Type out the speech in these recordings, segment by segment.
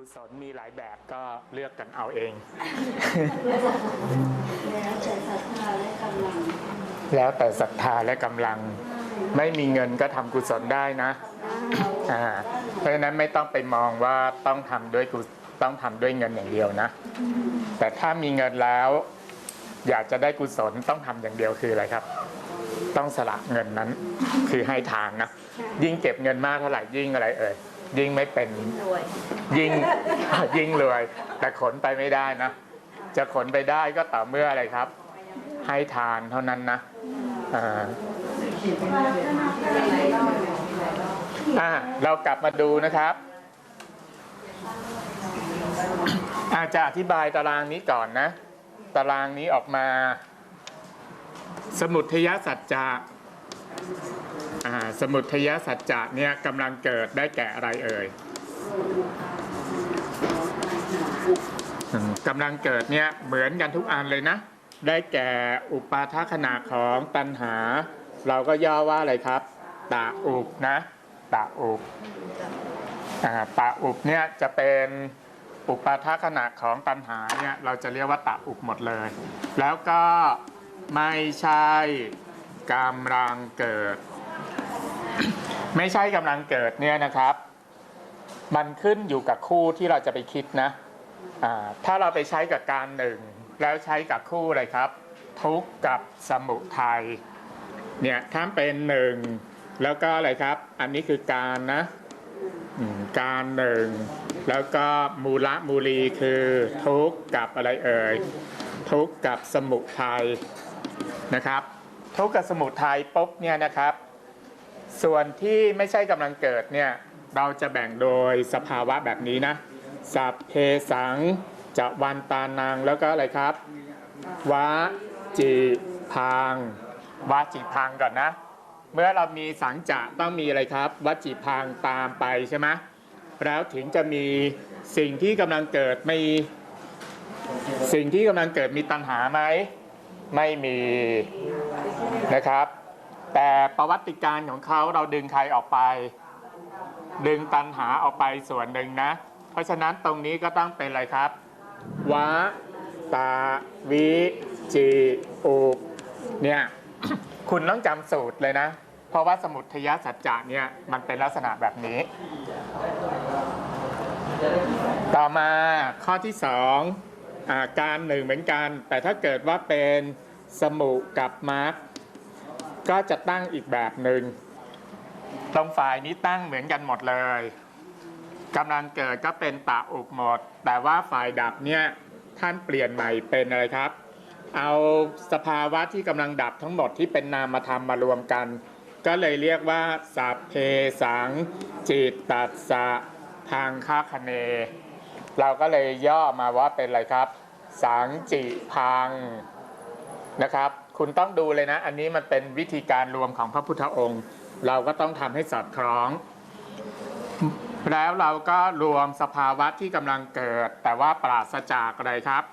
กุศลมีหลายแบบก็เลือกกันเอาเอง แล้วแต่ศรัทธาและกำลัง แล้วแต่ศรัทธาและกำลัง ไม่มีเงินก็ทำกุศลได้นะอ่าเพราะฉะนั้นไม่ต้องไปมองว่าต้องทำด้วยกุต้องทำด้วยเงินอย่างเดียวนะ แต่ถ้ามีเงินแล้ว อยากจะได้กุศลต้องทำอย่างเดียวคืออะไรครับ ต้องสละเงินนั้น คือให้ทานนะยิ่งเก็บเงินมากเท่าไหร่ยิ่งอะไรเอ่ย ยิ่งไม่เป็นรวยยิ่งยิ่งรวย แต่ขนไปไม่ได้นะ จะขนไปได้ก็ต่อเมื่ออะไรครับ ให้ทานเท่านั้นนะอ่าอ่าเรากลับมาดูนะครับอาจจะอธิบายตารางนี้ก่อนนะ ตารางนี้ออกมา สมุทยสัจจะอ่า สมุทยสัจจะเนี่ยกำลังเกิดได้แก่อะไรเอ่ยกำลังเกิดเนี่ยเหมือนกันทุกอันเลยนะ ได้แก่อุปาทขณะของตัณหา เราก็ย่อว่าอะไรครับตาอุปนะตาอุปอ่าตาอุปเนี่ยจะเป็นอุปาทขณะของตัณหาเนี่ยเราจะเรียกว่าตาอุปหมดเลย แล้วก็ไม่ใช่กำลังเกิด ไม่ใช่กำลังเกิดเนี่ยนะครับ มันขึ้นอยู่กับคู่ที่เราจะไปคิดนะถ้าเราไปใช้กับการหนึ่งแล้วใช้กับคู่อะไรครับ ทุกข์กับสมุทัยเนี่ยถ้าเป็นหนึ่งแล้วก็อะไรครับ อันนี้คือการนะการหนึ่งแล้วก็มูละมูลีคือทุกข์กับอะไรเอ่ยทุกข์กับสมุทัยนะครับ ทุกข์กับสมุทัยปุ๊บเนี่ยนะครับ ส่วนที่ไม่ใช่กำลังเกิดเนี่ยเราจะแบ่งโดยสภาวะแบบนี้นะ สัพเพสังจะวันตานังแล้วก็อะไรครับวาจิพังวาจิพังก่อนนะ เมื่อเรามีสังจะต้องมีอะไรครับวจิพังตามไปใช่ไหมแล้วถึงจะมีสิ่งที่กำลังเกิดไม่สิ่งที่กำลังเกิดมีตัณหาไหมไม่มีนะครับ แต่ประวัติการของเขาเราดึงใครออกไป ดึงตันหาออกไปส่วนหนึ่งนะ เพราะฉะนั้นตรงนี้ก็ต้องเป็นอะไรครับวะตาวิจิอุปเนี่ยคุณต้องจำสูตรเลยนะ เพราะว่าสมุทยสัจจะเนี่ยมันเป็นลักษณะแบบนี้ ต่อมาข้อที่สองอาการหนึ่งเหมือนกัน แต่ถ้าเกิดว่าเป็นสมุกับมาร์ ก็จะตั้งอีกแบบหนึ่งตรงฝ่ายนี้ตั้งเหมือนกันหมดเลยกำลังเกิดก็เป็นตาอุกหมด แต่ว่าฝ่ายดับเนี่ยท่านเปลี่ยนใหม่เป็นอะไรครับ เอาสภาวะที่กำลังดับทั้งหมดที่เป็นนามธรรมมารวมกัน ก็เลยเรียกว่าสัพเพสังจิตตัสสะทางคาคเน เราก็เลยย่อมาว่าเป็นอะไรครับ สังจิพังนะครับ คุณต้องดูเลยนะ อันนี้มันเป็นวิธีการรวมของพระพุทธองค์ เราก็ต้องทำให้สอดคล้อง แล้วเราก็รวมสภาวะที่กำลังเกิด แต่ว่าปราศจากอะไรครับ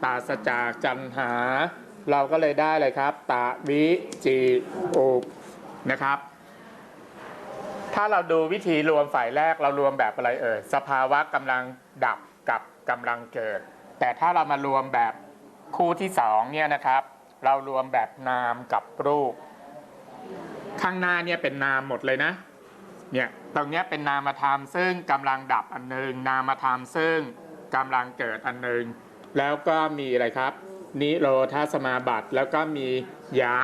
ปราศจากจันหา เราก็เลยได้เลยครับ ตะวิจิอุปนะครับ ถ้าเราดูวิธีรวมฝ่ายแรกเรารวมแบบอะไรเอ่ยสภาวะกำลังดับกับกำลังเกิด แต่ถ้าเรามารวมแบบคู่ที่สองเนี่ยนะครับ เรารวมแบบนามกับรูป ข้างหน้าเนี่ยเป็นนามหมดเลยนะเนี่ยตรงเนี้ยเป็นนามธรรมซึ่งกำลังดับอันหนึ่งนามธรรมซึ่งกำลังเกิดอันหนึ่งแล้วก็มีอะไรครับ นิโรธาสมาบัติแล้วก็มียะ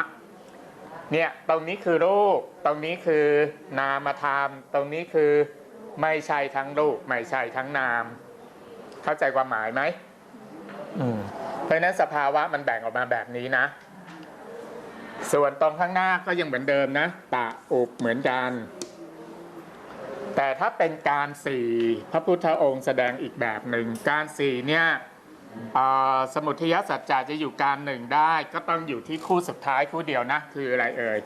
เนี่ยตรงนี้คือรูป ตรงนี้คือนามธรรม ตรงนี้คือไม่ใช่ทั้งรูป ไม่ใช่ทั้งนาม เข้าใจความหมายไหมอืม เพราะนั้นสภาวะมันแบ่งออกมาแบบนี้นะ ส่วนตรงข้างหน้าก็ยังเหมือนเดิมนะ ตะอุบเหมือนกัน แต่ถ้าเป็นการสี่พระพุทธองค์แสดงอีกแบบหนึ่ง การสี่เนี่ยสมุทยสัจจะจะอยู่การหนึ่งได้ ก็ต้องอยู่ที่คู่สุดท้ายคู่เดียวนะ คืออะไรเอ่ย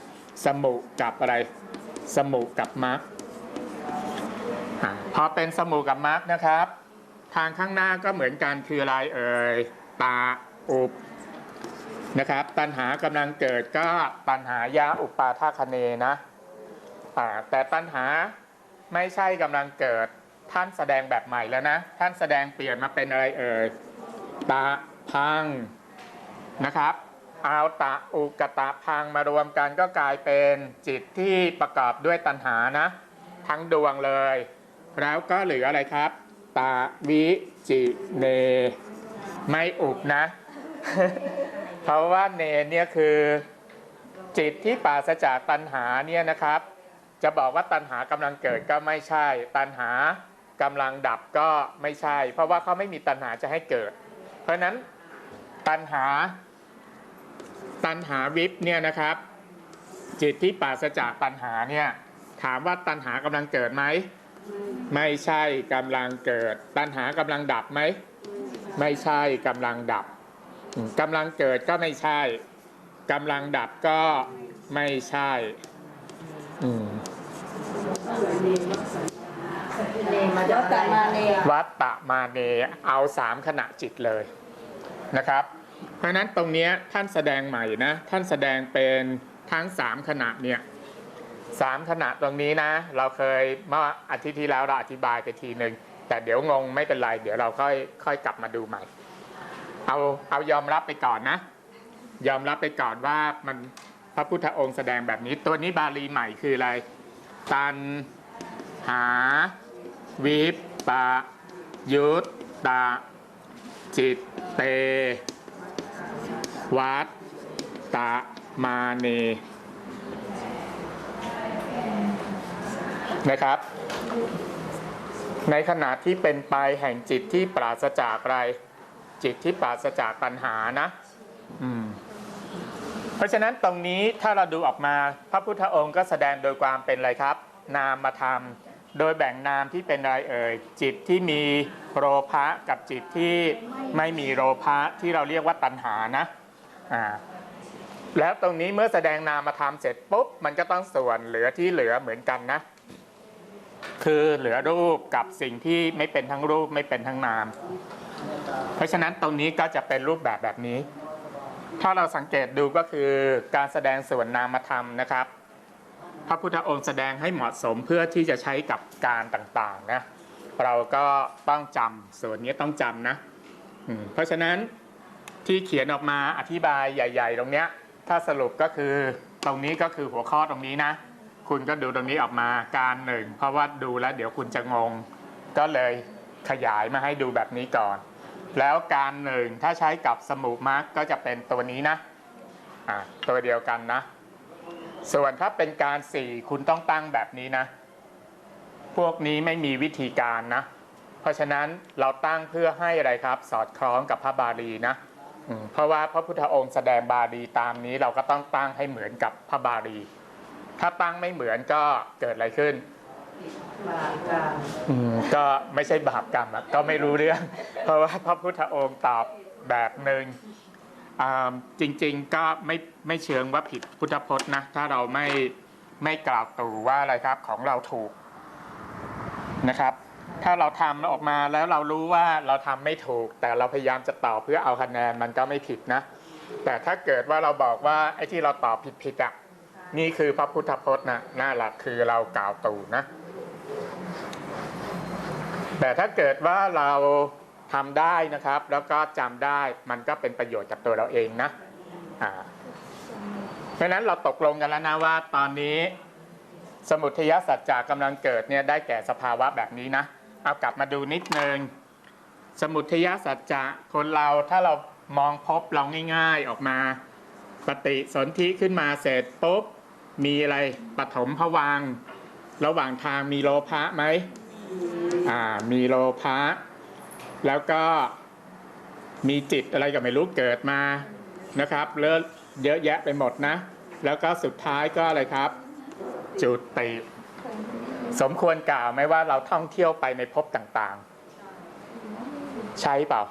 สมุกับอะไร สมุกับมรรคพอเป็นสมุกับมรรคนะครับ ทางข้างหน้าก็เหมือนกันคืออะไรเอ่ย ตาอุบนะครับ ตัณหากำลังเกิดก็ตัณหายาอุปาทาคเนนะอ่าแต่ตัณหาไม่ใช่กำลังเกิดท่านแสดงแบบใหม่แล้วนะ ท่านแสดงเปลี่ยนมาเป็นอะไรเอ่ยตะพังนะครับเอาตะอุกตะพังมารวมกันก็กลายเป็นจิตที่ประกอบด้วยตัณหานะ ทั้งดวงเลย แล้วก็เหลืออะไรครับ ตาวิจิเน ไม่อุบนะ เพราะว่าเนเนี่ยคือจิตที่ปราศจากตัณหาเนี่ยนะครับ จะบอกว่าตัณหากำลังเกิดก็ไม่ใช่ ตัณหากำลังดับก็ไม่ใช่ เพราะว่าเขาไม่มีตัณหาจะให้เกิด เพราะฉะนั้นตัณหาตัณหาวิปเนี่ยนะครับ จิตที่ปราศจากตัณหาเนี่ยถามว่าตัณหากำลังเกิดไหมไม่ใช่กำลังเกิด ตัณหากำลังดับไหม ไม่ใช่กำลังดับอืมกำลังเกิดก็ไม่ใช่กำลังดับก็ไม่ใช่อืมเนมาวัตตมาเนวัตตะมาเนเอาสามขณะจิตเลยนะครับ เพราะฉะนั้นตรงเนี้ยท่านแสดงใหม่นะ ท่านแสดงเป็นทั้งสามขณะเนี่ยสามขณะตรงนี้นะ เราเคยเมื่ออาทิตย์ที่แล้วเราอธิบายไปทีหนึ่ง แต่เดี๋ยวงงไม่เป็นไร เดี๋ยวเราค่อยค่อยกลับมาดูใหม่ เอาเอายอมรับไปก่อนนะ ยอมรับไปก่อนว่ามันพระพุทธองค์แสดงแบบนี้ ตัวนี้บาลีใหม่คืออะไร ตันหา วิปปะยุตตะจิตเต วัตตะมาเนนะครับ ในขณะที่เป็นไปแห่งจิตที่ปราศจากอะไร จิตที่ปราศจากปัญหานะ อืม เพราะฉะนั้นตรงนี้ถ้าเราดูออกมาพระพุทธองค์ก็แสดงโดยความเป็นอะไรครับ นามธรรมโดยแบ่งนามที่เป็นอะไรเอ่ยจิตที่มีโลภะกับจิตที่ไม่มีโลภะที่เราเรียกว่าตัณหานะอ่าแล้วตรงนี้เมื่อแสดงนามธรรมเสร็จปุ๊บมันก็ต้องส่วนเหลือที่เหลือเหมือนกันนะ คือเหลือรูปกับสิ่งที่ไม่เป็นทั้งรูปไม่เป็นทั้งนาม เพราะฉะนั้นตรงนี้ก็จะเป็นรูปแบบแบบนี้ ถ้าเราสังเกตดูก็คือการแสดงส่วนนามธรรมนะครับ พระพุทธองค์แสดงให้เหมาะสมเพื่อที่จะใช้กับการต่างๆนะเราก็ต้องจำส่วนนี้ต้องจำนะเพราะฉะนั้นที่เขียนออกมาอธิบายใหญ่ ๆ ตรงเนี้ยถ้าสรุปก็คือตรงนี้ก็คือหัวข้อตรงนี้นะ คุณก็ดูตรงนี้ออกมาการหนึ่ง เพราะว่าดูแล้วเดี๋ยวคุณจะงง ก็เลยขยายมาให้ดูแบบนี้ก่อน แล้วการหนึ่งถ้าใช้กับสมุมาร์กก็จะเป็นตัวนี้นะอ่าตัวเดียวกันนะ ส่วนถ้าเป็นการสี่คุณต้องตั้งแบบนี้นะ พวกนี้ไม่มีวิธีการนะ เพราะฉะนั้นเราตั้งเพื่อให้อะไรครับ สอดคล้องกับพระบาลีนะเพราะว่าพระพุทธองค์แสดงบาลีตามนี้เราก็ต้องตั้งให้เหมือนกับพระบาลี ถ้าตั้งไม่เหมือนก็เกิดอะไรขึ้นบาปกรรมอืมก็ไม่ใช่บาปกรรมอะก็ไม่รู้เรื่อง เพราะว่าพระพุทธองค์ตอบแบบหนึ่งอ่าจริงๆก็ไม่ไม่เชิงว่าผิดพุทธพจน์นะ ถ้าเราไม่ไม่กล่าวตู่ว่าอะไรครับของเราถูกนะครับ ถ้าเราทำออกมาแล้วเรารู้ว่าเราทำไม่ถูก แต่เราพยายามจะตอบเพื่อเอาคะแนนมันก็ไม่ผิดนะ แต่ถ้าเกิดว่าเราบอกว่าไอ้ที่เราตอบผิดๆอะ นี่คือพระพุทธพจน์นะหน่าหลักคือเรากล่าวตู่นะ แต่ถ้าเกิดว่าเราทำได้นะครับ แล้วก็จำได้มันก็เป็นประโยชน์กับตัวเราเองนะอ่าเพราะฉะนั้นเราตกลงกันแล้วนะว่าตอนนี้สมุทัยสัจจากำลังเกิดเนี่ยได้แก่สภาวะแบบนี้นะเอากลับมาดูนิดนึงสมุทัยสัจจะคนเราถ้าเรามองพบเราง่าย ๆออกมา ปฏิสนธิขึ้นมาเสร็จปุ๊บ มีอะไรปฐมภวังค์ระหว่างทางมีโลภะไหมอ่า มีโลภะแล้วก็มีจิตอะไรก็ไม่รู้เกิดมานะครับเลอะเยอะแยะไปหมดนะ แล้วก็สุดท้ายก็อะไรครับ จุติ สมควรกล่าวไหมว่าเราท่องเที่ยวไปในภพต่างๆ ใช่เปล่า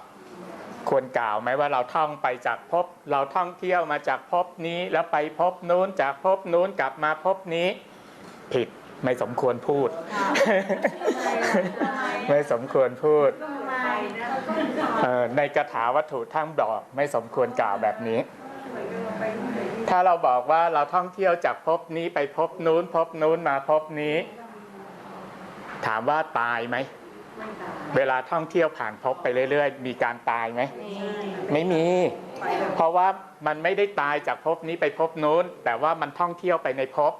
ควรกล่าวไหมว่าเราท่องไปจากภพเราท่องเที่ยวมาจากภพนี้ แล้วไปภพนู้นจากภพนู้นกลับมาภพนี้ ผิดไม่สมควรพูด ไม่สมควรพูดในกถาวัตถุทั้งบอกไม่สมควรกล่าวแบบนี้ ถ้าเราบอกว่าเราท่องเที่ยวจากภพนี้ไปภพนู้นภพนู้นมาภพนี้ ถามว่าตายไหม เวลาท่องเที่ยวผ่านภพไปเรื่อย ๆ มีการตายไหมนี่ไม่มีไปแบบเพราะว่ามันไม่ได้ตายจากภพนี้ไปภพนู้น แต่ว่ามันท่องเที่ยวไปในภพ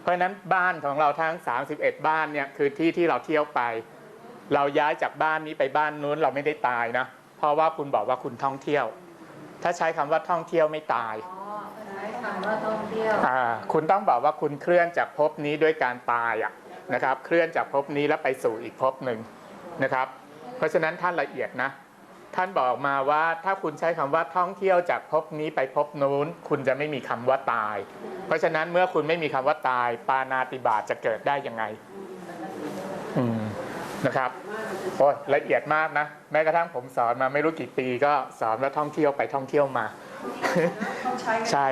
เพราะฉะนั้นบ้านของเราทั้ง 31 บ้านเนี่ยคือที่ที่เราเที่ยวไป เราย้ายจากบ้านนี้ไปบ้านนู้นเราไม่ได้ตายนะ เพราะว่าคุณบอกว่าคุณท่องเที่ยว ถ้าใช้คำว่าท่องเที่ยวไม่ตายอ๋อใช้คำว่าท่องเที่ยวอ่าคุณต้องบอกว่าคุณเคลื่อนจากภพนี้ด้วยการตายอะ นะครับเคลื่อนจากภพนี้แล้วไปสู่อีกภพหนึ่งนะครับ เพราะฉะนั้นท่านละเอียดนะท่านบอกมาว่าถ้าคุณใช้คำว่าท่องเที่ยวจากภพนี้ไปภพนู้น คุณจะไม่มีคำว่าตาย เพราะฉะนั้นเมื่อคุณไม่มีคำว่าตาย ปานาติบาจะเกิดได้ยังไงนะครับ โอ้ยละเอียดมากนะ แม้กระทั่งผมสอนมาไม่รู้กี่ปีก็สอนว่าท่องเที่ยวไปท่องเที่ยวมาต้องใช้ใช่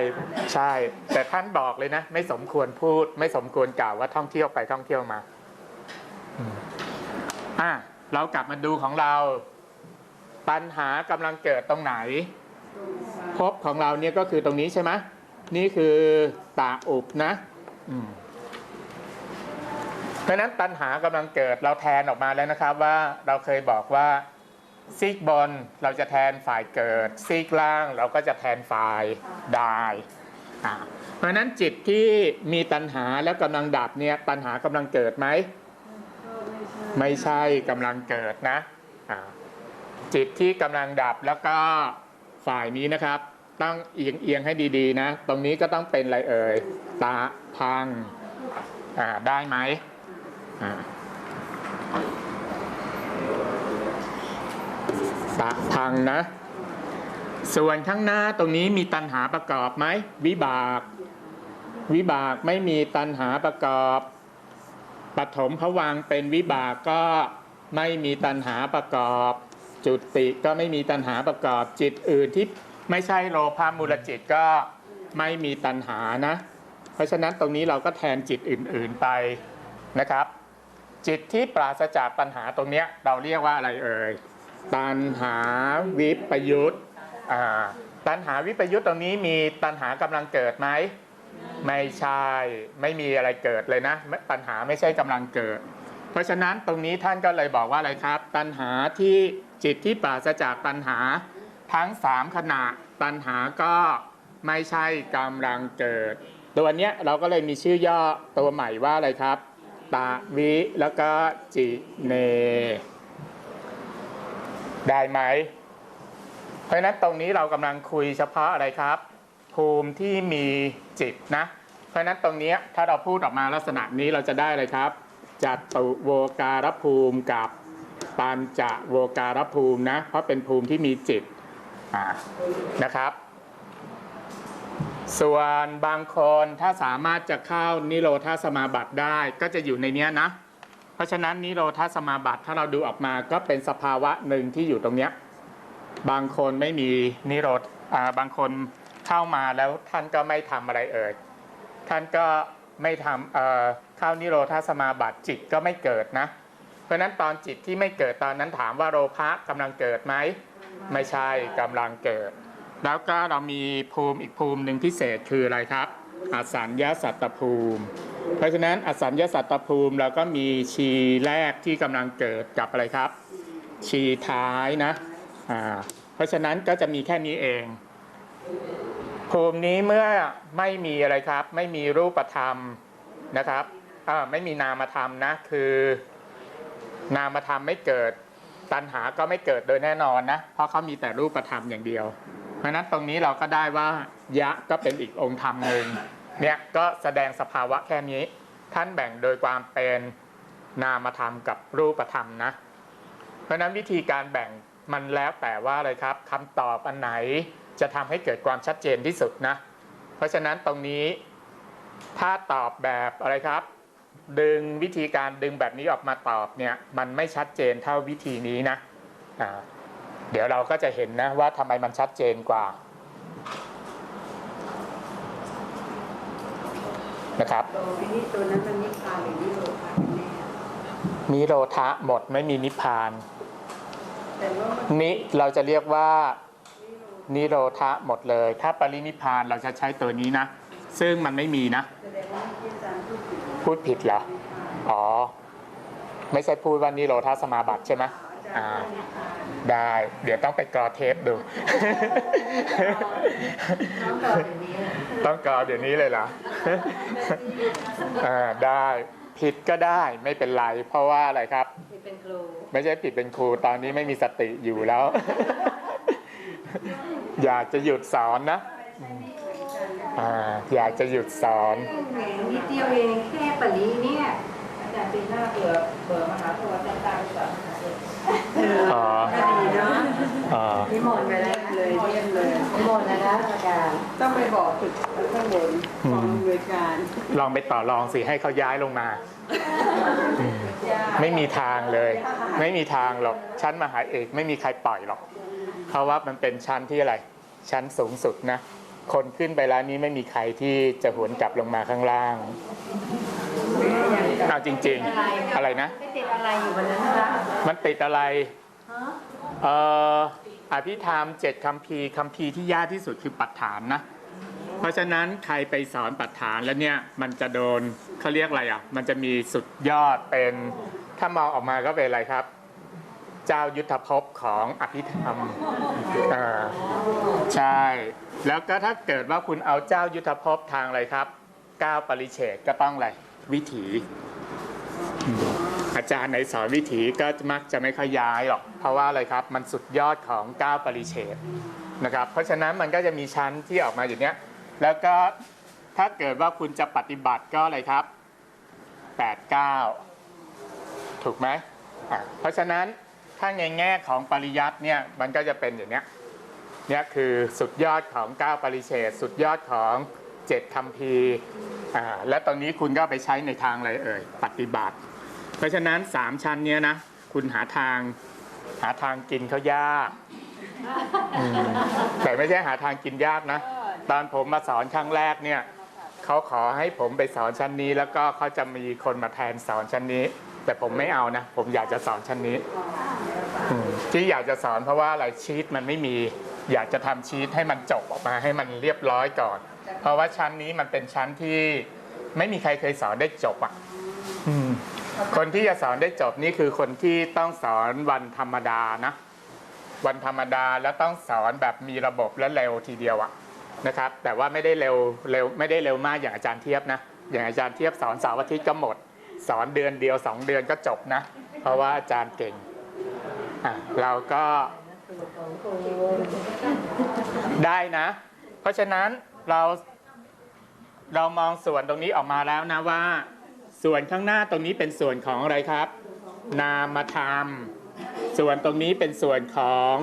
ใช่ แต่ท่านบอกเลยนะ ไม่สมควรพูด ไม่สมควรกล่าวว่าท่องเที่ยวไปท่องเที่ยวมาอืมอะเรากลับมาดูของเรา ปัญหากำลังเกิดตรงไหนภพของเราเนี่ยก็คือตรงนี้ใช่ไหมนี่คือตาอุบนะ อืม เพราะนั้นปัญหากำลังเกิดเราแทนออกมาแล้วนะครับว่าเราเคยบอกว่าซีกบนเราจะแทนฝ่ายเกิดซีกล่างเราก็จะแทนฝ่ายดายเพราะนั้นจิตที่มีตัณหาแล้วกำลังดับเนี่ยตัณหากำลังเกิดไหมไม่ใช่กำลังเกิดนะจิตที่กำลังดับแล้วก็ฝ่ายนี้นะครับ ต้องเอียงเอียงให้ดีๆนะ ตรงนี้ก็ต้องเป็นอะไรเอ่ยตาพังได้ไหม อ่าตะพังนะ ส่วนข้างหน้าตรงนี้มีตัณหาประกอบไหม วิบาก วิบากไม่มีตัณหาประกอบปฐมภวังเป็นวิบากก็ไม่มีตัณหาประกอบ จุติก็ไม่มีตัณหาประกอบ จิตอื่นที่ไม่ใช่โลภามูลจิตก็ไม่มีตัณหานะ เพราะฉะนั้นตรงนี้เราก็แทนจิตอื่น ๆไปนะครับ จิตที่ปราศจากปัญหาตรงเนี้ยเราเรียกว่าอะไรเอ่ยตัณหาวิปยุตอ่าตัณหาวิปยุตตรงนี้มีตัณหากำลังเกิดไหมไม่ใช่ไม่มีอะไรเกิดเลยนะตัณหาไม่ใช่กำลังเกิด เพราะฉะนั้นตรงนี้ท่านก็เลยบอกว่าอะไรครับ ตัณหาที่จิตที่ปราศจากตัณหาทั้งสามขณะตัณหาก็ไม่ใช่กำลังเกิด ตัวเนี้ยเราก็เลยมีชื่อย่อตัวใหม่ว่าอะไรครับ ตาวิแล้วก็จิเน ได้ไหม เพราะนั้นตรงนี้เรากำลังคุยเฉพาะอะไรครับ ภูมิที่มีจิตนะ เพราะนั้นตรงนี้ถ้าเราพูดออกมาลักษณะนี้เราจะได้เลยครับจัตุโวการภูมิกับปัญจโวการภูมินะ เพราะเป็นภูมิที่มีจิตนะครับ ส่วนบางคนถ้าสามารถจะเข้านิโรธาสมาบัติได้ก็จะอยู่ในเนี้ยนะ เพราะฉะนั้นนิโรธาสมาบัติถ้าเราดูออกมาก็เป็นสภาวะหนึ่งที่อยู่ตรงเนี้ยบางคนไม่มีนิโรธอ่าบางคนเข้ามาแล้วท่านก็ไม่ทำอะไรเอ่ยท่านก็ไม่ทำเอ่อเข้านิโรธาสมาบัติจิตก็ไม่เกิดนะ เพราะฉะนั้นตอนจิตที่ไม่เกิดตอนนั้นถามว่าโลภะกำลังเกิดไหมไม่ใช่กำลังเกิด แล้วก็เรามีภูมิอีกภูมิหนึ่งพิเศษคืออะไรครับอสัญญาสัตตภูมิ เพราะฉะนั้นอสัญญาสัตตภูมิเราก็มีชีแรกที่กำลังเกิดกับอะไรครับ ชีท้ายนะอ่าเพราะฉะนั้นก็จะมีแค่นี้เอง ภูมินี้เมื่อไม่มีอะไรครับ ไม่มีรูปธรรมนะครับอ่าไม่มีนามธรรมนะคือ นามธรรมไม่เกิดตัณหาก็ไม่เกิดโดยแน่นอนนะเพราะเขามีแต่รูปธรรมอย่างเดียว ราะนั้นตรงนี้เราก็ได้ว่ายะก็เป็นอีกองค์ธรรมหนึ่งเนี่ยก็แสดงสภาวะแค่นี้ ท่านแบ่งโดยความเป็นนามธรรมกับรูปธรรมนะ เพราะนั้นวิธีการแบ่งมันแล้วแต่ว่าอะไรครับคำตอบอันไหนจะทำให้เกิดความชัดเจนที่สุดนะ เพราะฉะนั้นตรงนี้ถ้าตอบแบบอะไรครับ ดึงวิธีการดึงแบบนี้ออกมาตอบเนี่ยมันไม่ชัดเจนเท่าวิธีนี้นะอ่า เดี๋ยวเราก็จะเห็นนะว่าทำไมมันชัดเจนกว่านะครับโตวินิตัวนั้นมันนิพพานหรือนิโรธาแน่นิโรธะหมดไม่มีนิพพานนิเราจะเรียกว่านิโรธะหมดเลย ถ้าปรินิพพานเราจะใช้ตัวนี้นะ ซึ่งมันไม่มีนะ พูดผิดพูดผิดเหรอ อ๋อ ไม่ใช่พูดว่านิโรธาสมาบัติใช่ไหมอ่า ได้ เดี๋ยวต้องไปกรอเทปดูน้องบอกอย่างนี้ต้องกรอเดี๋ยวนี้เลยเหรออ่าได้ผิดก็ได้ไม่เป็นไร เพราะว่าอะไรครับที่เป็นครูไม่ใช่ผิดเป็นครูตอนนี้ไม่มีสติอยู่แล้ว อยากจะหยุดสอนนะอ่าอยากจะหยุดสอนนิดเดียวเองแค่ปรีเนี่ยอาจารย์ปีหน้าเบื่อเบื่อมหาโทรจะตามแบบ อ๋อก็ดีเนาะอ่านิมนต์ไปแล้วเลยเยี่ยมเลยนิมนต์นะอาจารย์ต้องไปบอกจุดข้างบนของอำนวยการลองไปต่อรองสิให้เขาย้ายลงมาอืมไม่มีทางเลย ไม่มีทางหรอกชั้นมหาเอกไม่มีใครปล่อยหรอก เพราะว่ามันเป็นชั้นที่อะไร ชั้นสูงสุดนะคนขึ้นไปแล้วนี้ไม่มีใครที่จะหวนกลับลงมาข้างล่าง เอาจริง ๆ อะไรนะไม่ติดอะไรอยู่บนนั้นนะคะมันติดอะไรฮะเอ่ออภิธรรมเจ็ดคำพีร์คำพีร์ที่ยากที่สุดคือปัฏฐานนะ เพราะฉะนั้นใครไปสอนปัฏฐานแล้วเนี่ยมันจะโดนเขาเรียกอะไรอะ มันจะมีสุดยอดเป็นถ้ามองออกมาก็เป็นอะไรครับ เจ้ายุทธภพของอภิธรรมอ่าใช่ แล้วก็ถ้าเกิดว่าคุณเอาเจ้ายุทธภพทางอะไรครับก้าวปริเฉดก็ต้องอะไร วิถีอืมอาจารย์ไหนสอนวิถีก็มักจะไม่ค่อยย้ายหรอก เพราะว่าอะไรครับ มันสุดยอดของก้าวปริเฉดนะครับ เพราะฉะนั้นมันก็จะมีชั้นที่ออกมาอย่างเนี้ย แล้วก็ถ้าเกิดว่าคุณจะปฏิบัติก็อะไรครับ 8 9 ถูกไหมอะเพราะฉะนั้นถ้าในแง่ของปริยัติเนี่ยมันก็จะเป็นอย่างเนี้ยเนี่ยคือสุดยอดของ 9 ปริเฉดสุดยอดของ 7คำพีร์ อ่าและตอนนี้คุณก็เอาไปใช้ในทางอะไรเอ่ยปฏิบัติ เพราะฉะนั้น3ชั้นเนี้ยนะคุณหาทางหาทางกินเขายากอืมแต่ไม่ใช่หาทางกินยากนะ ตอนผมมาสอนครั้งแรกเนี่ยเขาขอให้ผมไปสอนชั้นนี้ แล้วก็เขาจะมีคนมาแทนสอนชั้นนี้ แต่ผมไม่เอานะ ผมอยากจะสอนชั้นนี้อืมที่อยากจะสอนเพราะว่าอะไรชีตมันไม่มี อยากจะทำชีตให้มันจบออกมาให้มันเรียบร้อยก่อน เพราะว่าชั้นนี้มันเป็นชั้นที่ไม่มีใครเคยสอนได้จบอะอืมคนที่จะสอนได้จบนี่คือคนที่ต้องสอนวันธรรมดานะ วันธรรมดาแล้วต้องสอนแบบมีระบบและเร็วทีเดียวอะนะครับ แต่ว่าไม่ได้เร็วเร็วไม่ได้เร็วมากอย่างอาจารย์เทียบนะ อย่างอาจารย์เทียบสอนเสาร์อาทิตย์ก็หมด สอนเดือนเดียวสองเดือนก็จบนะ เพราะว่าอาจารย์เก่งอะเราก็ได้นะ เพราะฉะนั้น เราเรามองส่วนตรงนี้ออกมาแล้วนะว่า ส่วนข้างหน้าตรงนี้เป็นส่วนของอะไรครับ นามธรรม ส่วนตรงนี้เป็นส่วนของ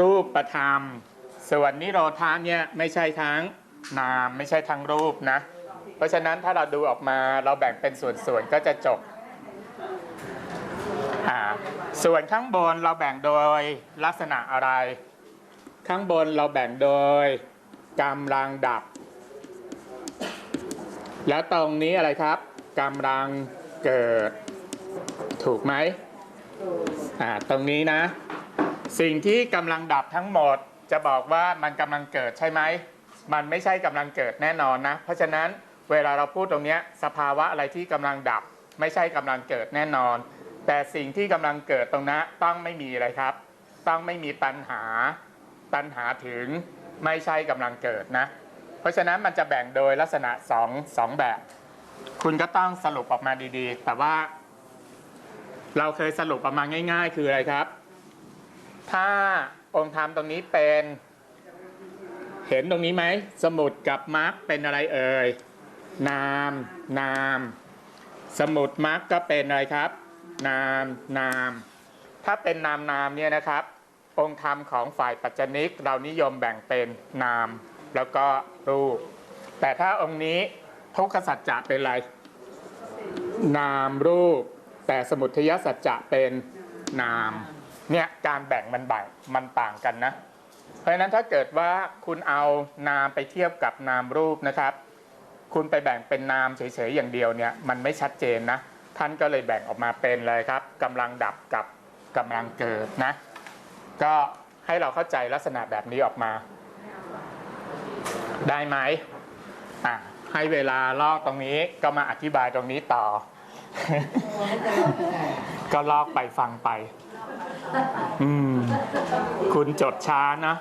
รูปประธรรม ส่วนนิโรธาเนี่ยไม่ใช่ทั้งนามไม่ใช่ทั้งรูปนะ เพราะฉะนั้นถ้าเราดูออกมาเราแบ่งเป็นส่วนๆก็จะจบอ่าส่วนข้างบนเราแบ่งโดยลักษณะอะไร ข้างบนเราแบ่งโดย กำลังดับ แล้วตรงนี้อะไรครับกำลังเกิด ถูกไหมอ่าตรงนี้นะ สิ่งที่กำลังดับทั้งหมดจะบอกว่ามันกำลังเกิดใช่ไหมมันไม่ใช่กำลังเกิดแน่นอนนะ เพราะฉะนั้นเวลาเราพูดตรงนี้สภาวะอะไรที่กำลังดับ ไม่ใช่กำลังเกิดแน่นอน แต่สิ่งที่กำลังเกิดตรงนั้นต้องไม่มีอะไรครับ ต้องไม่มีตัณหา ตัณหาถึง ไม่ใช่กำลังเกิดนะ เพราะฉะนั้นมันจะแบ่งโดยลักษณะสองสองแบบ คุณก็ต้องสรุปออกมาดีๆ แต่ว่า เราเคยสรุปออกมาง่าย ๆ คืออะไรครับ ถ้าองค์ธรรมตรงนี้เป็น เห็นตรงนี้ไหม สมุดกับมาร์กเป็นอะไรเอ่ย นาม นาม สมุดมาร์กก็เป็นอะไรครับ นาม นาม ถ้าเป็นนามนามเนี่ยนะครับ องค์ธรรมของฝ่ายปัจจนิก เรานิยมแบ่งเป็นนาม แล้วก็รูป แต่ถ้าองค์นี้ทุกขสัจจะเป็นอะไรนามรูป แต่สมุทยสัจจะเป็นนามเนี่ยการแบ่งมันแบ่งมันต่างกันนะ เพราะฉะนั้นถ้าเกิดว่าคุณเอานามไปเทียบกับนามรูปนะครับ คุณไปแบ่งเป็นนามเฉยๆอย่างเดียวเนี่ยมันไม่ชัดเจนนะ ท่านก็เลยแบ่งออกมาเป็นเลยครับกำลังดับกับกำลังเกิดนะ ก็ให้เราเข้าใจลักษณะแบบนี้ออกมา ได้ไหมอะให้เวลาลอกตรงนี้ก็มาอธิบายตรงนี้ต่อ ก็ลอกไปฟังไป อืม คุณจดช้านะ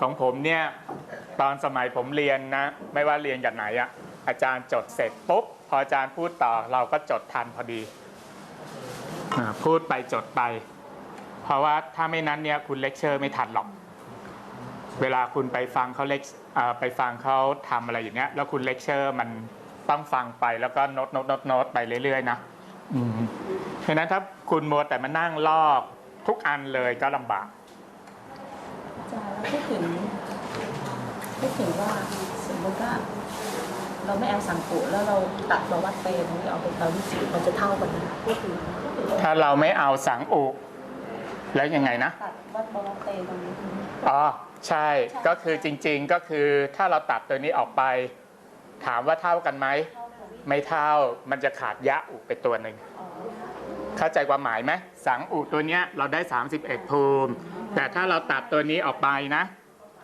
ของผมเนี่ย ตอนสมัยผมเรียนนะ ไม่ว่าเรียนกับไหนอะอาจารย์จดเสร็จปุ๊บ พออาจารย์พูดต่อเราก็จดทันพอดี พูดไปจดไป เพราะว่าถ้าไม่นั้นเนี่ยคุณเลคเชอร์ไม่ทันหรอก เวลาคุณไปฟังเขาเลคอ่าไปฟังเขาทำอะไรอย่างเงี้ย แล้วคุณเลคเชอร์มันต้องฟังไปแล้วก็โน้ตโน้ตโน้ตโน้ตไปเรื่อยๆนะอืมเพราะฉะนั้นถ้าคุณมัวแต่มานั่งลอกทุกอันเลยก็ลำบากอาจารย์แล้วพูดถึงพูดถึงว่าสมมติว่าเราไม่เอาสังกุแล้วเราตัดมาวัดเตนนี้เอาเป็นตาวิจิมันจะเท่ากันไหมพูดถึงพูดถึงว่าถ้าเราไม่เอาสังอุ แล้วยังไงนะตัดวัดมาวัดเตนตรงนี้ อ๋อใช่ ก็คือจริงๆก็คือถ้าเราตัดตัวนี้ออกไป ถามว่าเท่ากันไหมไม่เท่ามันจะขาดยะอุไปตัวหนึ่งเข้าใจความหมายไหมสังอุตัวเนี้ยเราได้ 31 ภูมิ แต่ถ้าเราตัดตัวนี้ออกไปนะ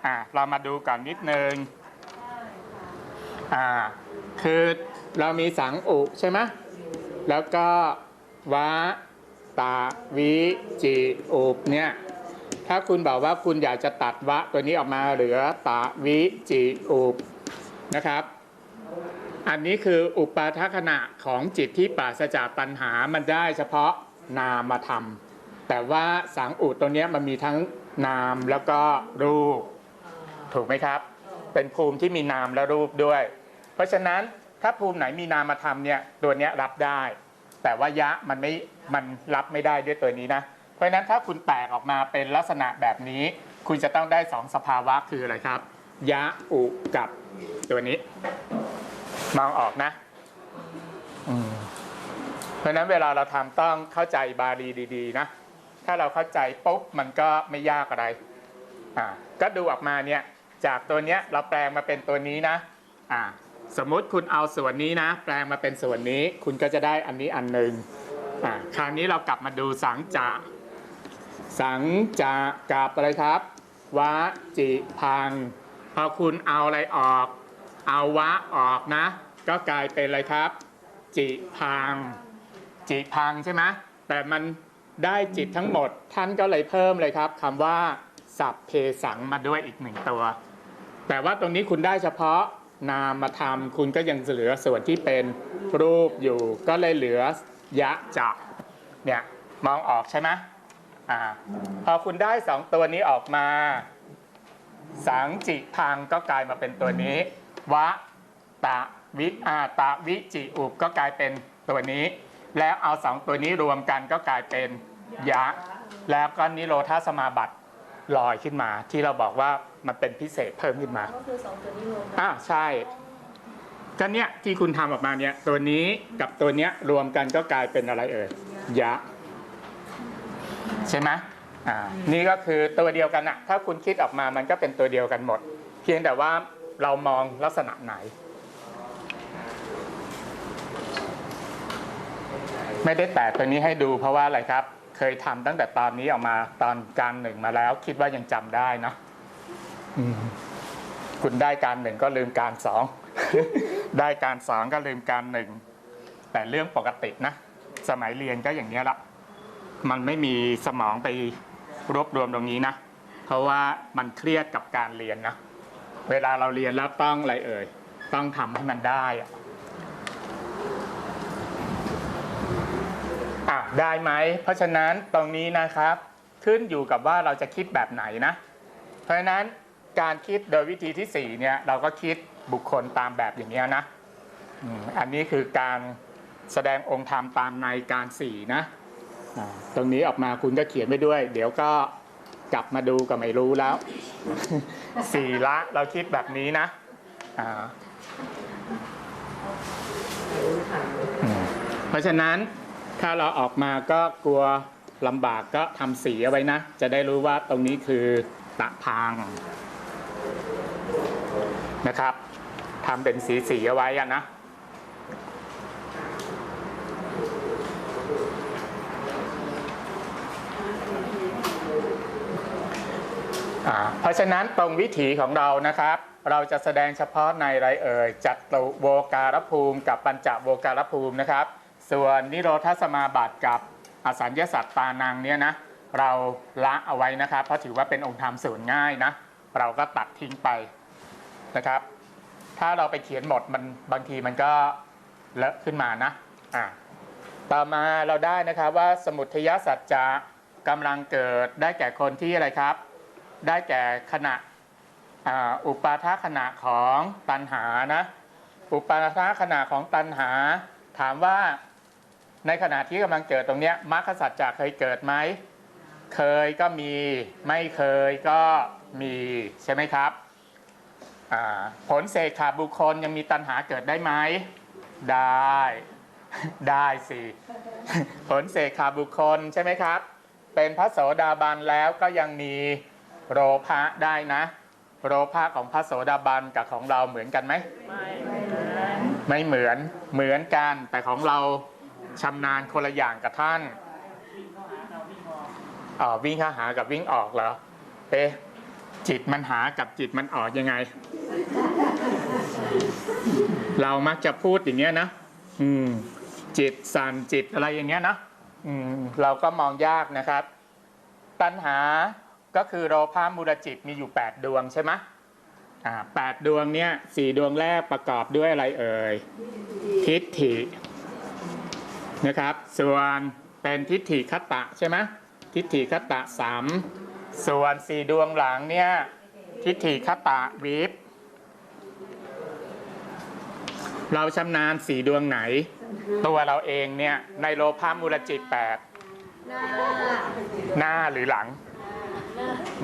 อ่าเรามาดูก่อนนิดนึงอ่าคือเรามีสังอุใช่ไหมแล้วก็วะ ตาวิจิอุปเนี่ยถ้าคุณบอกว่าคุณอยากจะตัดวะตัวนี้ออกมาเหลือตาวิจิอุปนะครับ อันนี้คืออุปาทขณะของจิตที่ปราศจากปัญหามันได้เฉพาะนามธรรม แต่ว่าสังอุตตัวนี้มันมีทั้งนามแล้วก็รูป ถูกไหมครับ เป็นภูมิที่มีนามและรูปด้วย เพราะฉะนั้นถ้าภูมิไหนมีนามธรรมเนี่ยตัวนี้รับได้ แต่ว่ายะมันไม่มันรับไม่ได้ด้วยตัวนี้นะ เพราะฉะนั้นถ้าคุณแตกออกมาเป็นลักษณะแบบนี้ คุณจะต้องได้สองสภาวะคืออะไรครับ ยะอุกับตัวนี้ มองออกนะเพราะฉะนั้นเวลาเราทำต้องเข้าใจบาลีดีๆ นะ ถ้าเราเข้าใจปุ๊บมันก็ไม่ยากอะไรอ่าก็ดูออกมาเนี่ย จากตัวเนี้ยเราแปลงมาเป็นตัวนี้นะอ่า สมมติคุณเอาส่วนนี้นะ แปลงมาเป็นส่วนนี้ คุณก็จะได้อันนี้อันหนึ่งอ่าคราวนี้เรากลับมาดูสังจะ สังจะกับอะไรครับวะจิพัง พอคุณเอาอะไรออก เอาวะออกนะ ก็กลายเป็นอะไรครับ จิพัง จิพังใช่ไหมแต่มันได้จิตทั้งหมด ท่านก็เลยเพิ่มเลยครับคำว่าสัพเพสังมาด้วยอีกหนึ่งตัว แต่ว่าตรงนี้คุณได้เฉพาะ นามธรรมคุณก็ยังเหลือส่วนที่เป็นรูปอยู่ ก็เลยเหลือยะจะเนี่ยมองออกใช่ไหมอ่าพอคุณได้สองตัวนี้ออกมา สังจิพังก็กลายมาเป็นตัวนี้วะตะวิอาตะวิจิอุปก็กลายเป็นตัวนี้ แล้วเอาสองตัวนี้รวมกันก็กลายเป็นยะ แล้วก็นิโรธาสมาบัติลอยขึ้นมาที่เราบอกว่า มันเป็นพิเศษเพิ่มขึ้นมาก็คือสองตัวนี้รวมกันอ่าใช่ก็เนี้ยที่คุณทำออกมาเนี่ยตัวนี้กับตัวเนี้ยรวมกันก็กลายเป็นอะไรเอ่ยยะ ใช่ไหมอ่านี่ก็คือตัวเดียวกันอะถ้าคุณคิดออกมามันก็เป็นตัวเดียวกันหมด เพียงแต่ว่าเรามองลักษณะไหน ไม่ได้แตะตัวนี้ให้ดูเพราะว่าอะไรครับ เคยทำตั้งแต่ตอนนี้ออกมาตอนการหนึ่งมาแล้ว คิดว่ายังจำได้เนาะอืม คุณได้การหนึ่งก็ลืมการสองได้การสองก็ลืมการหนึ่งแต่เรื่องปกตินะสมัยเรียนก็อย่างนี้ละมันไม่มีสมองไปรวบรวมตรงนี้นะเพราะว่ามันเครียดกับการเรียนนะเวลาเราเรียนแล้วต้องอะไรเอ่ยต้องทำให้มันได้อะอะได้ไหมเพราะฉะนั้นตรงนี้นะครับ ขึ้นอยู่กับว่าเราจะคิดแบบไหนนะ เพราะฉะนั้น การคิดโดยวิธีที่สี่เนี่ย เราก็คิดบุคคลตามแบบอย่างเงี้นะอันนี้คือการแสดงองค์ธรรมตามในการสี่นะ ตรงนี้ออกมาคุณก็เขียนไปด้วย เดี๋ยวก็กลับมาดูก็ไม่รู้แล้ว สี่ละเราคิดแบบนี้นะเพราะฉะนั้นถ้าเราออกมาก็กลัวลำบากก็ทำสีเอาไว้นะ จะได้รู้ว่าตรงนี้คือตะพาง นะครับทำเป็นสีสีๆเอาไว้อะนะเพราะฉะนั้นตรงวิถีของเรานะครับ เราจะแสดงเฉพาะในไรเอ่ยจัตุโวการภูมิ กับปัญจโวการภูมินะครับ ส่วนนิโรธสมาบัติกับอสัญญาสัตตานังเนี่ยนะเราละเอาไว้นะครับ เพราะถือว่าเป็นองค์ธรรมส่วนง่ายนะ เราก็ตัดทิ้งไป นะครับ ถ้าเราไปเขียนหมดมันบางทีมันก็เลอะขึ้นมานะอ่าต่อมาเราได้นะครับว่าสมุทยสัจจะกำลังเกิดได้แก่คนที่อะไรครับ ได้แก่ขณะอุปาทาขณะของตัณหานะ อุปาทาขณะของตัณหา ถามว่าในขณะที่กำลังเกิดตรงนี้มรรคสัจจะเคยเกิดไหม เคยก็มี ไม่เคยก็มีใช่ไหมครับ ผลเสกขาบุคคลยังมีตัณหาเกิดได้ไหม ได้ ได้สิ ผลเสกขาบุคคลใช่ไหมครับ เป็นพระโสดาบันแล้วก็ยังมีโรภะได้นะโรภะของพระโสดาบันกับของเราเหมือนกันไหม ไม่เหมือน เหมือนกัน แต่ของเราชำนาญคนละอย่างกับท่านอ๋อวิ่งเข้าหากับวิ่งออกเหรอเอ๊ะจิตมันหากับจิตมันออกยังไง เรามักจะพูดอย่างเงี้ยนะอืม จิตสั่นจิตอะไรอย่างเงี้ยนะอืม เราก็มองยากนะครับ ตัณหาก็คือโรภามูลจิตมีอยู่ 8 ดวงใช่ไหมอ่าแปดดวงเนี้ยสี่ดวงแรกประกอบด้วยอะไรเอ่ยทิฏฐินะครับ ส่วนเป็นทิฏฐิคตะใช่ไหมทิฏฐิคตะสามส่วนสี่ดวงหลังเนี่ยทิฏฐิคตะวิป เราชำนาญสี่ดวงไหน ตัวเราเองเนี่ยในโลภามูลจิตแปดหน้าหรือหลัง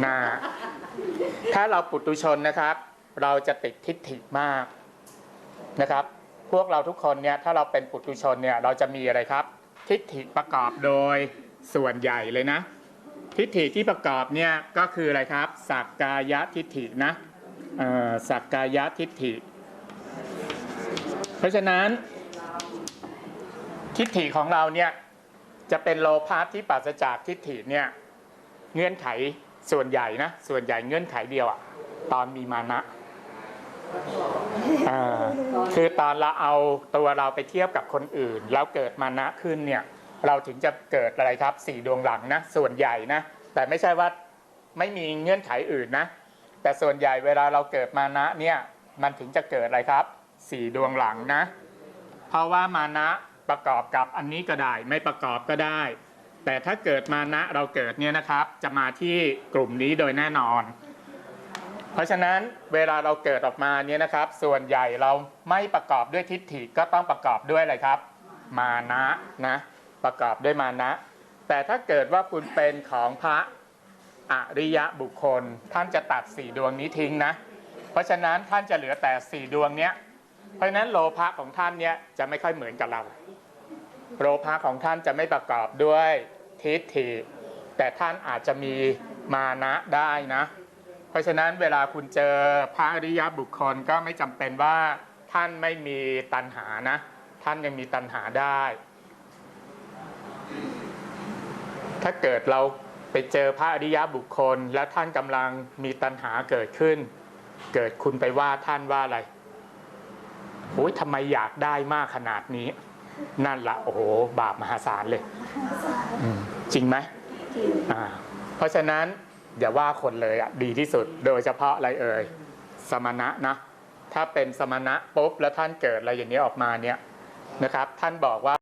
หน้า ถ้าเราปุตุชนนะครับ เราจะติดทิฏฐิมากนะครับ พวกเราทุกคนเนี่ยถ้าเราเป็นปุตุชนเนี่ยเราจะมีอะไรครับ ทิฏฐิประกอบโดยส่วนใหญ่เลยนะ ทิฏฐิที่ประกอบเนี่ยก็คืออะไรครับสักกายทิฏฐินะเอ่อสักกายทิฏฐิ เพราะฉะนั้น ทิฏฐิของเราเนี่ยจะเป็นโลภะที่ปราศจากทิฏฐิเนี่ยเงื่อนไขส่วนใหญ่นะส่วนใหญ่เงื่อนไขเดียวอะตอนมีมานะคือตอนเราเอาตัวเราไปเทียบกับคนอื่น แล้วเกิดมานะขึ้นเนี่ยเราถึงจะเกิดอะไรครับสี่ดวงหลังนะส่วนใหญ่นะแต่ไม่ใช่ว่าไม่มีเงื่อนไขอื่นนะแต่ส่วนใหญ่เวลาเราเกิดมานะเนี่ยมันถึงจะเกิดอะไรครับ สี่ดวงหลังนะ เพราะว่ามานะประกอบกับอันนี้ก็ได้ไม่ประกอบก็ได้ แต่ถ้าเกิดมานะเราเกิดเนี่ยนะครับ จะมาที่กลุ่มนี้โดยแน่นอน เพราะฉะนั้นเวลาเราเกิดออกมาเนี่ยนะครับ ส่วนใหญ่เราไม่ประกอบด้วยทิฏฐิก็ต้องประกอบด้วยอะไรครับ มานะนะประกอบด้วยมานะ แต่ถ้าเกิดว่าคุณเป็นของพระอริยะบุคคล ท่านจะตัดสี่ดวงนี้ทิ้งนะ เพราะฉะนั้นท่านจะเหลือแต่สี่ดวงเนี้ย เพราะฉะนั้นโลภะของท่านเนี่ยจะไม่ค่อยเหมือนกับเรา โลภะของท่านจะไม่ประกอบด้วยทิฏฐิ แต่ท่านอาจจะมีมานะได้นะ เพราะฉะนั้นเวลาคุณเจอพระอริยบุคคลก็ไม่จำเป็นว่าท่านไม่มีตัณหานะ ท่านยังมีตัณหาได้ ถ้าเกิดเราไปเจอพระอริยบุคคล แล้วท่านกำลังมีตัณหาเกิดขึ้น เกิดคุณไปว่าท่านว่าอะไร โอ้ยทำไมอยากได้มากขนาดนี้ นั่นละโอ้โหบาปมหาศาลเลยอืมจริงไหมอ่าเพราะฉะนั้นอย่าว่าคนเลยอะดีที่สุด โดยเฉพาะอะไรเอ่ยสมณะนะ ถ้าเป็นสมณะปุ๊บแล้วท่านเกิดอะไรอย่างนี้ออกมาเนี่ยนะครับ ท่านบอกว่า